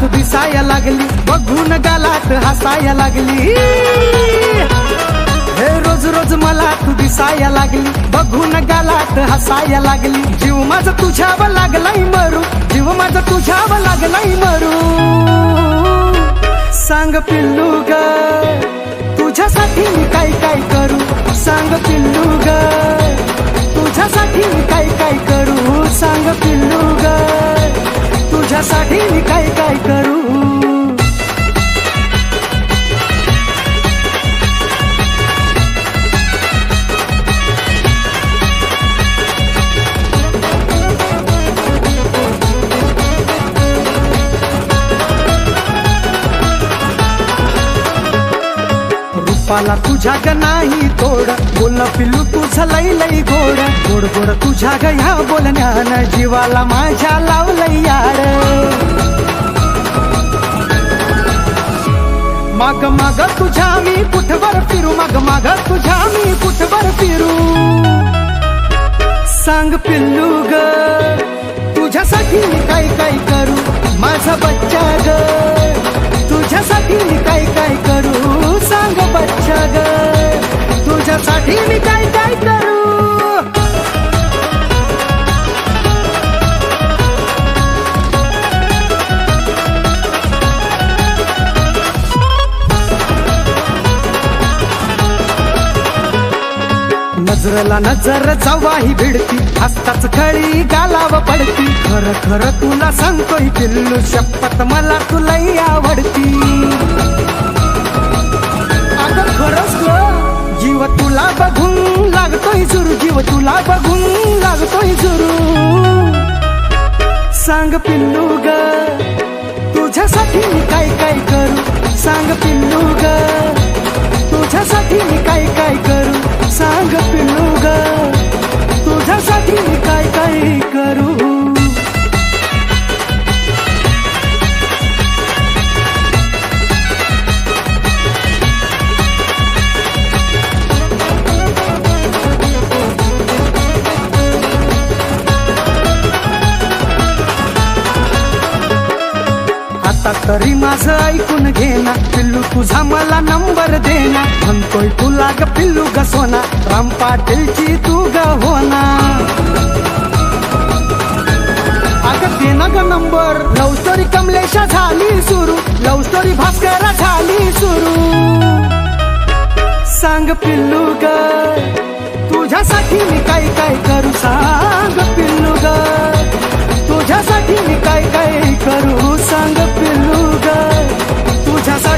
मला दिसाया लागली. बघून गालात हसाया लागली. हे रोज रोज मला तू दिसाया लागली. बघून गालात हसाया लागली. जीव माझा तुझ्याव लागलाय मरू. जीव माझा तुझ्याव लागलाय मरू. सांग पिल्लू ग तुझ्यासाठी मी काय काय करू? सांग पिल्लू ग तुझ्यासाठी मी काय काय करू? सांग पिल्लू ग तुझ्यासाठी मी काय काय करू? पाला तुझ्या ग नाही तोड. बोल पिल्लू तुझं लई लई गोड. गोड गोड तुझ्या ग ह्या बोलण्यानं जीवाला माझ्या लावलंय यार. माग माग तुझ्या मी कुठवर फिरू? माग माग तुझ्या मी कुठवर फिरू? सांग पिल्लू ग तुझ्यासाठी काय काय करू? माझा बच्चा ग तुझ्यासाठी मी काय काय करू? सांग बच्चा ग. तुझ्यासाठी मी काय काय करू? नजरला नजर जवाही भिडती. हस्ताच खळी गालाव पडती. खर खर तुला सांगतोय पिल्लू शपथ मला तुलाही आवडती. अगं खरंच जीव तुला बघून लागतोय सुरू. जीव तुला बघून लागतोय सुरू. सांग पिल्लू ग तुझ्यासाठी मी काय काय करू? सांग पिल्लू ग सांग पिल्लू ग तुझ्यासाठी मी काय काय करू? आता तरी माझं ऐकून घे ना तुझा मला नंबर देना म्हणतोय तुला ग पिल्लू ग सोना. राम पाटीलची तू ग होना अगं दे ना ग नंबर. लव स्टोरी कमलेशा झाली सुरू. लव स्टोरी भास्करा झाली सुरू. सांग पिल्लू ग तुझ्यासाठी मी काय काय करू? सांग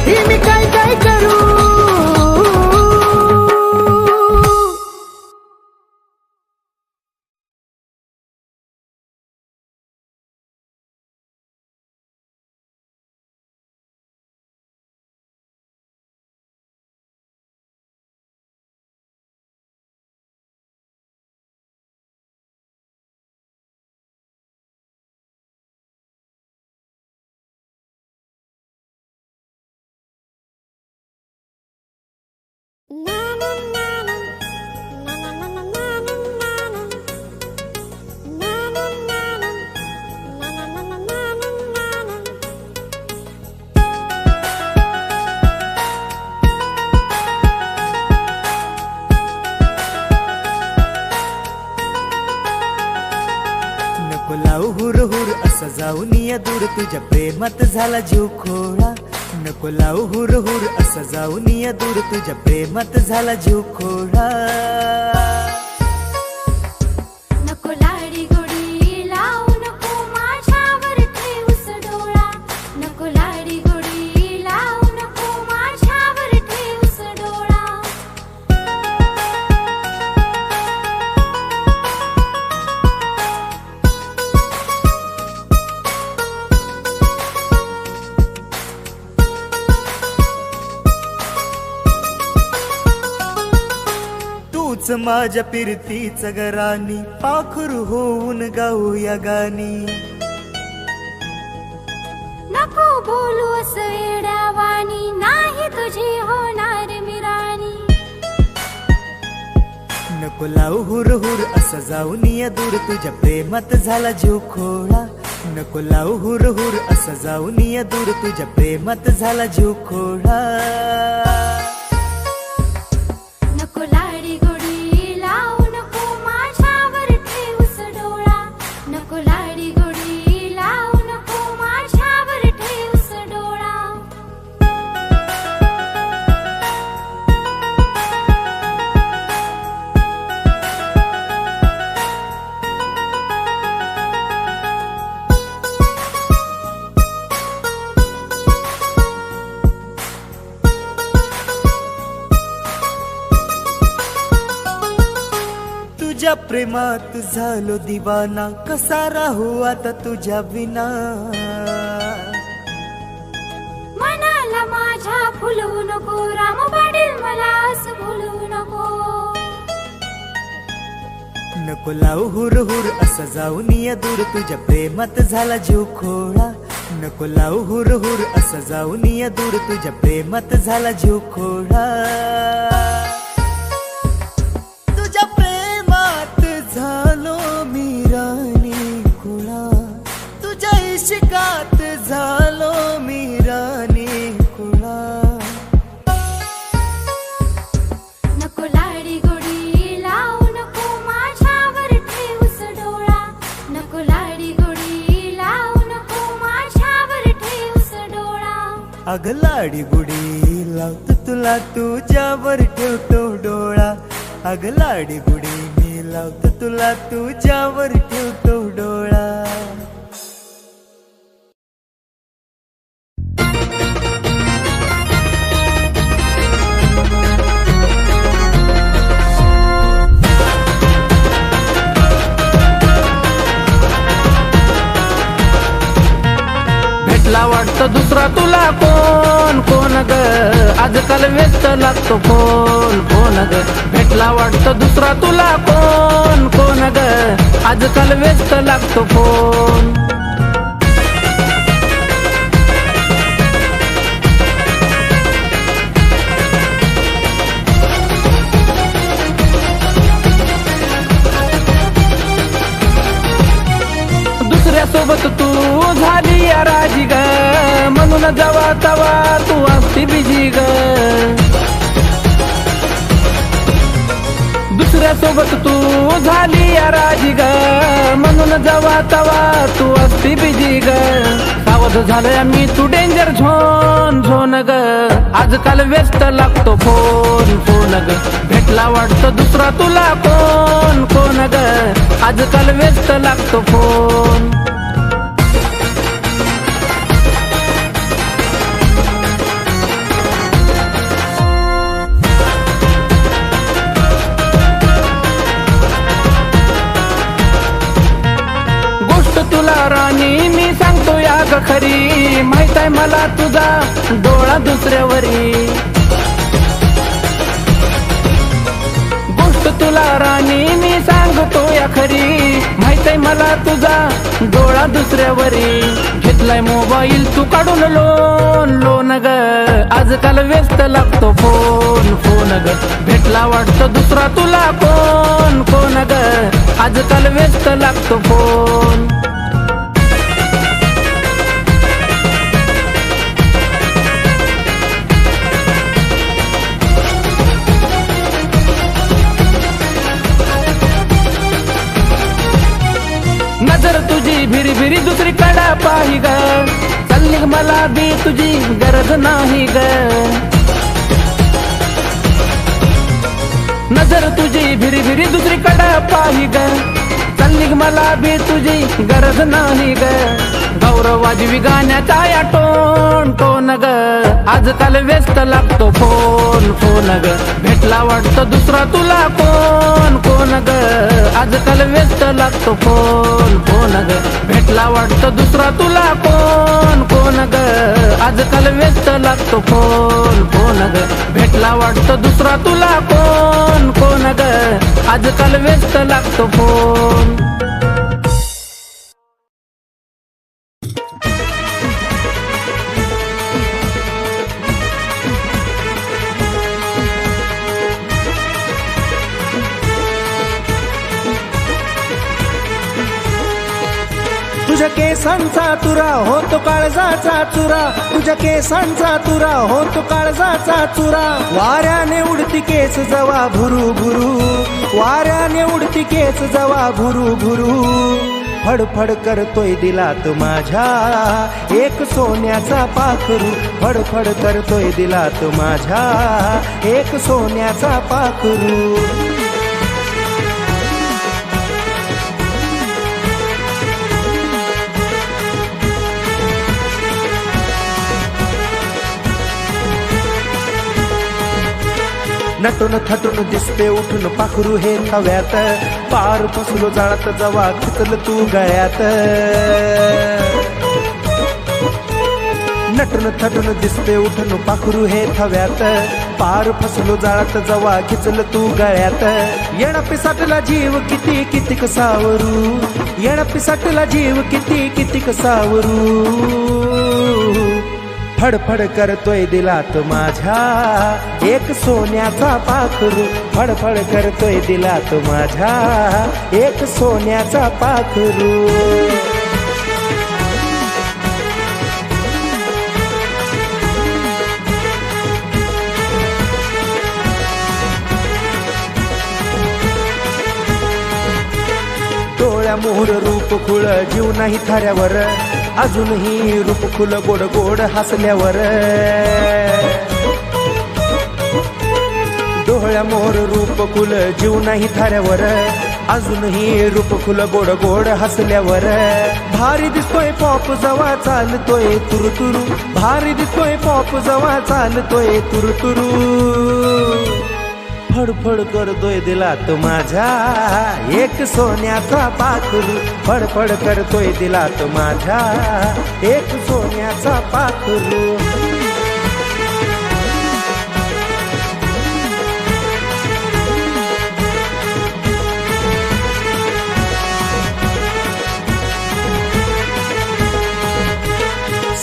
तुझ्यासाठी मी काय लावू हुर हुर असं जाऊन या दूर. तुझ्या प्रेमात झाला जीव खोळा नको लावू हुर हुर असं जाऊन या दूर. तुझ्या प्रेमात झाला जीव खोडा. माझ्या पिरतीच गरानी पाखरू होऊन गाऊ या गाणी. नको बोलू येड्यावानी नाही तुझी होणार मिराणी नको लावू हुर हुर असं जाऊन या दूर तुझ्या प्रेमात झाला जीव खोळा. नको लावू हुर हुर असं जाऊन या दूर तुझ्या प्रेमात झाला जीव खोळा. प्रेमात झालो दिवाना कसा राहू आता तुझ्या विना? मनाला माझ्या फुलवू नको राम पाटील मला असं भुलवू नको. नको लावू हुर हुर असं जाऊन या दूर तुझ्या प्रेमात झाला जीव खोळा नको लावू हुर हुर असं जाऊन या दूर तुझ्या प्रेमात झाला जीव खोळा अगं लाडी गुडी लावतो तुला तुझ्यावर ठेवतो डोळा. अगं लाडी गुडी मी लावतो तुला तुझ्यावर ठेवतो डोळा. भेटला वाटतं दुसरा तुला. फोन ग आजकाल व्यस्त लागतो फोन कोण ग भेटला वाटतं दुसरा तुला कोण कोण ग आजकाल व्यस्त लागतो फोन. दुसऱ्यासोबत तू झाली या राजी ग. म्हणून जवा तवा तू असती बिजी ग. दुसऱ्या सोबत तू झाली या राजी ग. म्हणून जवा तवा तू असती बिजी ग. सावध झालोय मी तू डेंजर झोन झोन ग. आजकाल व्यस्त लागतो फोन फोन ग. भेटला वाटतं दुसरा तुला कोण कोण ग? आजकाल व्यस्त लागतो फोन मला तुझा डोळा दुसऱ्यावरी. गोष्ट तुला राणी मी सांगतो या खरी. माहीत आहे मला तुझा डोळा दुसऱ्यावरी. घेतलाय मोबाईल तू काढून लोन लोन ग. आजकाल व्यस्त लागतो फोन फोन ग. भेटला वाटतं दुसरा तुला कोण कोण ग? आजकाल व्यस्त लागतो फोन. भिरी भिरी दुसरी कडा पाही ग। चालली मला बी तुझी गरज नहीं ग। नज़र तुझी भिरी भिरी दुसरी कडा पाही ग। चालली मला बी तुझी गरज नहीं ग। गौरवाजवी गाण्याचा या टोन टोन ग. आजकाल व्यस्त लागतो फोन फोन ग. भेटला वाटतं दुसरा तुला कोण कोण ग. आजकाल व्यस्त लागतो फोन फोन ग. भेटला वाटतं दुसरा तुला कोण कोण ग. आजकाल व्यस्त लागतो फोन फोन ग. भेटला वाटतं दुसरा तुला कोण कोण ग. आजकाल व्यस्त लागतो फोन. तुझ्या केसांचा तुरा होतो काळजाचा चुरा. तुझ्या केसांचा तुरा होतो काळजाचा चुरा. वाऱ्याने उडती केस जवा भुरू भुरू. वाऱ्याने उडती केस जवा भुरू भुरू. फडफड करतोय दिलात माझ्या. एक सोन्याचा पाखरू फडफड करतोय दिलात माझ्या. एक सोन्याचा पाखरू. नटून थटून दिसते उठून पाखरू हे थव्यात पार फसलो जाळत जवा खिचल तू गळ्यात. नटून थटून दिसते उठून पाखरू हे थव्यात पार फसलो जाळत जवा खिचल तू गळ्यात. येण पिसाटला जीव किती किती कसावरू? येण पिसाटला जीव किती किती कसावरू? फडफड करतोय दिलात माझ्या. एक सोन्याचा पाखरू फडफड करतोय दिलात माझ्या. एक सोन्याचा पाखरू. डोळ्या मोहर रूप खुळ जीव नाही थाऱ्यावर. अजूनही रूप खुल गोड गोड हसल्यावर. डोळ्या मोर रूप खुल जीव नाही थाऱ्यावर. अजूनही रूप खुल गोड गोड हसल्यावर. भारी दिसतोय पॉप जवा चालतोय तुरुतुरु. भारी दिसतोय पॉप जवा चालतोय तुरुतुरु. फडफड करतोय दिलात माझ्या. एक सोन्याचा पाखरू फडफड करतोय दिलात माझ्या. एक सोन्याचा पाखरू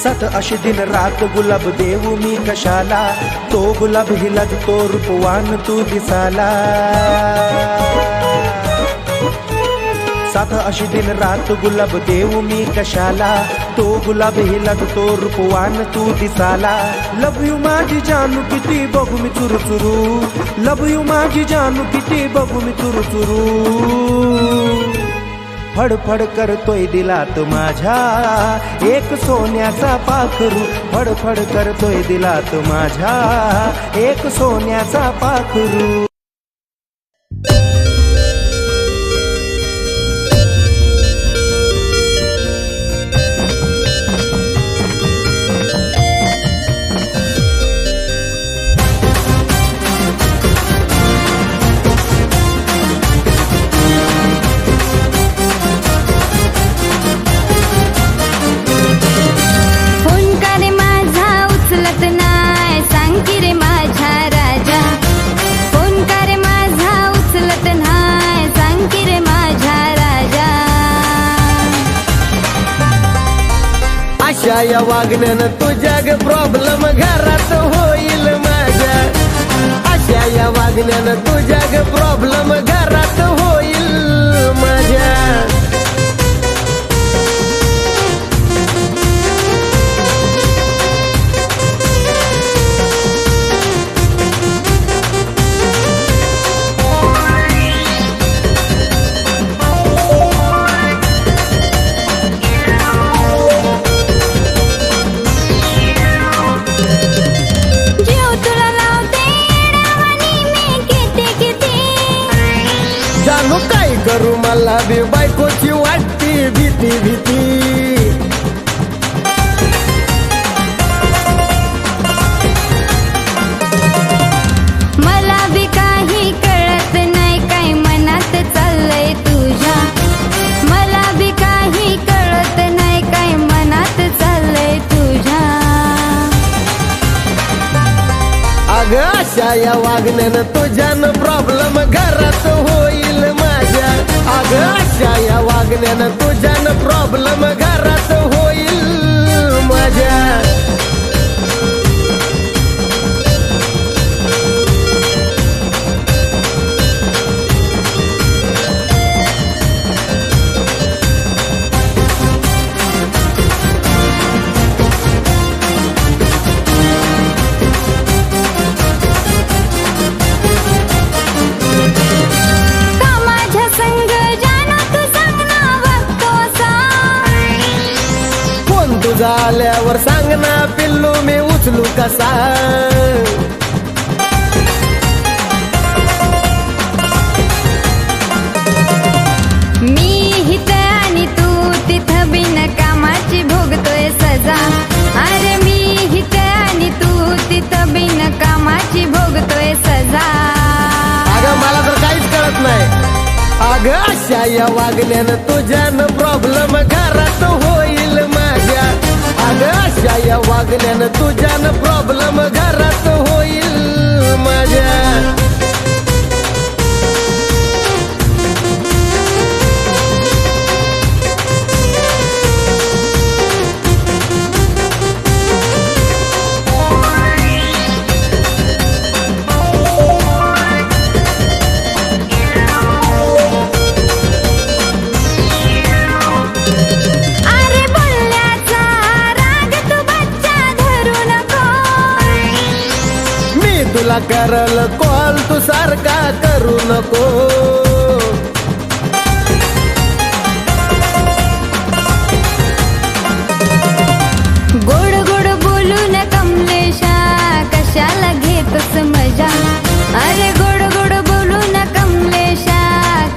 सत अशी दिन रात गुलाब देऊ मी कशाला? तो गुलाब हिलाज तो रूपवान तू दिसाला. सात अशी दिन रात गुलाब देऊ मी कशाला? तो गुलाब हिलाज तो रूपवान तू दिसाला. लव यू माझी जानू किती बघू मी चुरू चुरू. लव यू माझी जानू किती बघू मी चुरू चुरू. फडफड करतोय दिलात माझ्या. एक सोन्याचा पाखरू फडफड करतोय दिलात माझ्या. एक सोन्याचा पाखरू तुझ्या या वागण्यानं तुझ्या ग प्रॉब्लेम घरात होईल माझ्या. अशा या वागण्यानं तुझ्या ग प्रॉब्लेम घरात होईल माझ्या. करू मला बी बायकोची वाटती भीती भीती. मला बी काही कळत नाही काय मनात चाललंय तुझ्या. मला बी काही कळत नाही काय मनात चाललंय तुझ्या. अग अशा या वागण्यानं तुझ्यानं प्रॉब्लेम घरात वागण्यानं तुझ्यानं प्रॉब्लेम घरात होईल. माझ्या उचलू कसा? मी हित आणि तू तिथं बिन कामाची भोगतोय सजा. अरे मी हित आणि तू तिथं बिन कामाची भोगतोय सजा. अगं मला तर काहीच कळत नाही. अगं अशा या वागल्यानं तुझ्यानं प्रॉब्लेम घरात अशा या वागण्यानं तुझ्यानं प्रॉब्लेम घरात होईल माझ्या तुला करल कॉल तू सारखा करू नको. गोड गोड बोलून कमलेशा कशाला घेतोस मजा? अरे गोड गोड बोलून कमलेशा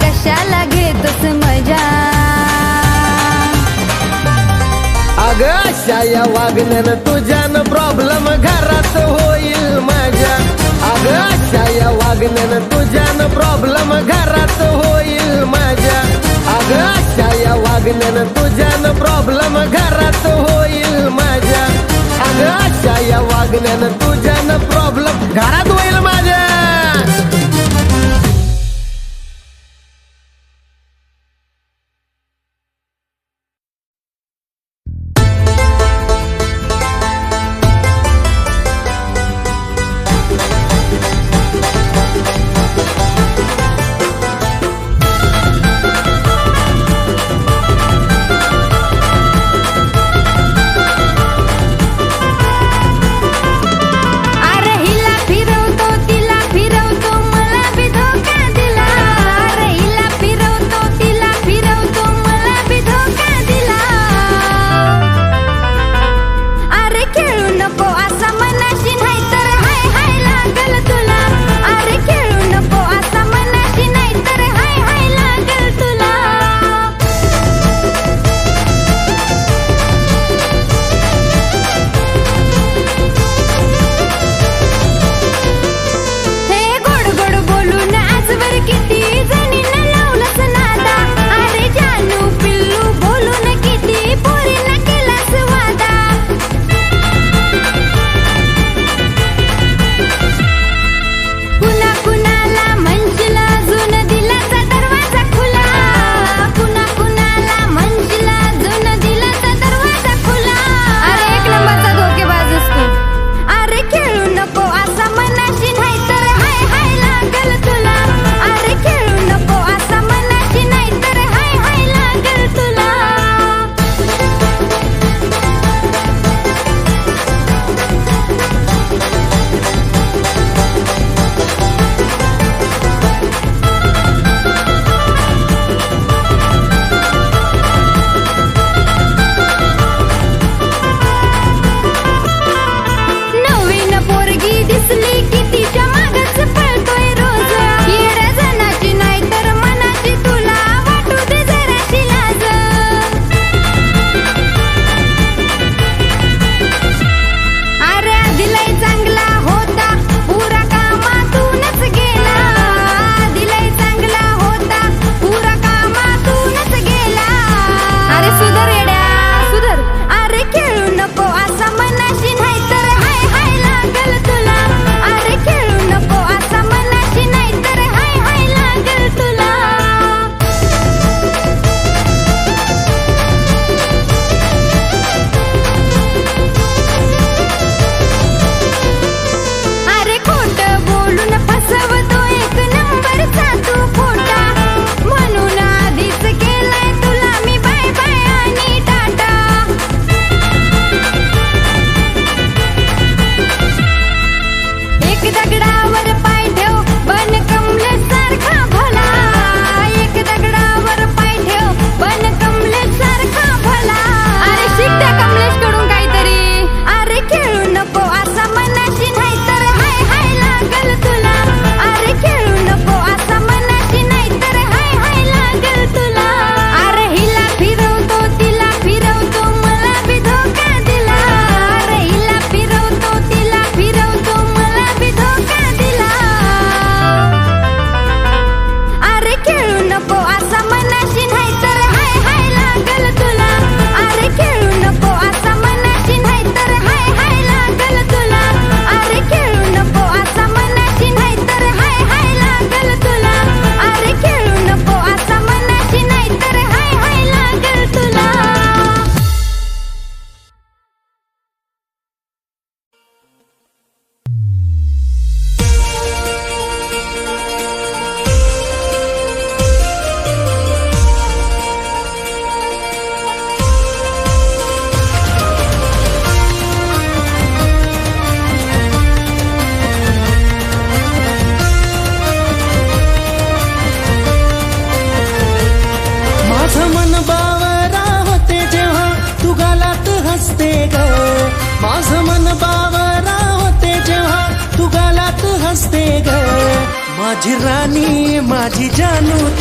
कशाला घेतोस मजा? अगं अशा या वागण्यानं तुझ्यानं प्रॉब्लेम घरात अगं अशा या वागण्यानं तुझ्यानं प्रॉब्लेम घरात होईल माझ्या. अगं अशा या वागण्यानं तुझ्यानं प्रॉब्लेम घरात होईल माझ्या. अगं अशा या वागण्यानं तुझ्यानं प्रॉब्लेम घरात होईल माझ्या.